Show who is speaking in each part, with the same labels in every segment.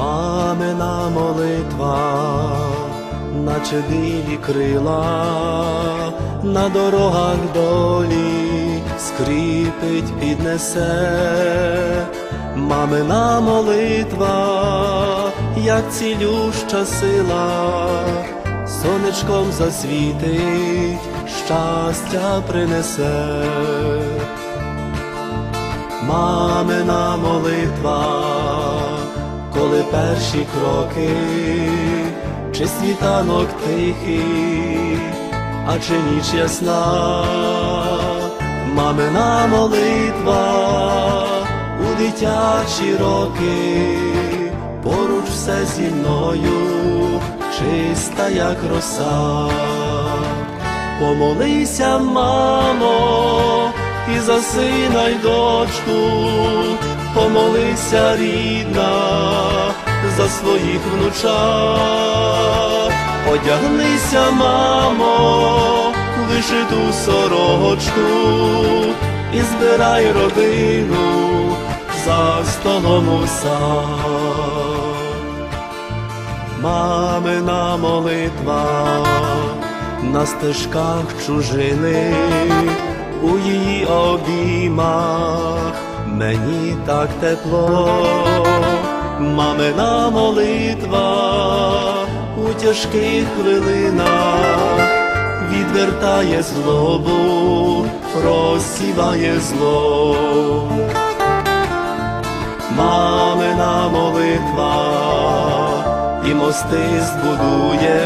Speaker 1: Мамина молитва, наче білі крила, на дорогах долі скріпить, піднесе, мамина молитва, як цілюща сила, сонечком засвітить, щастя принесе. Мамина молитва, коли перші кроки, чи світанок тихий, а чи ніч ясна, мамина молитва у дитячі роки, поруч все зі мною, чиста, як роса. Помолися, мамо, і за сина й дочку, помолися, рідна, за своїх внучат, одягнися, мамо, в вишиту сорочку і збирай родину за столом у сад. Мамина молитва на стежках чужини, у її обіймах. Мені так тепло, мамина молитва у тяжких хвилинах. Відвертає злобу, розсіває зло. Мамина молитва і мости збудує,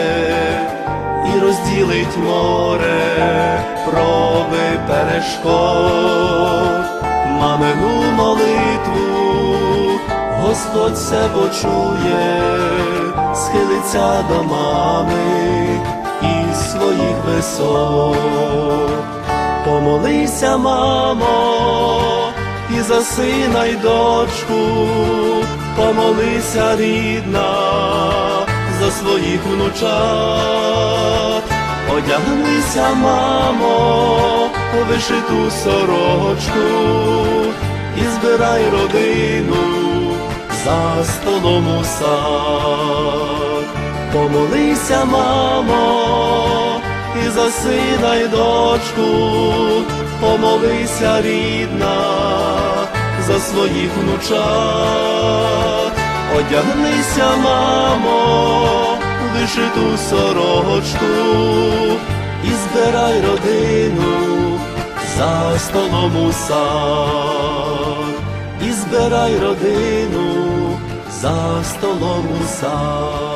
Speaker 1: і розділить море, проби перешкод, мамину молитву, Господь все почує, схилиться до мами із своїх висот. Помолися, мамо, і за сина й дочку, помолися, рідна, за своїх внучат, одягнися, мамо, у вишиту сорочку і збирай родину за столом у сад. Помолися, мамо, і за дочку, помолися, рідна, за своїх внучат, одягнися, мамо, вишиту сорочку збирай родину за столом у сад, і збирай родину за столом у сад.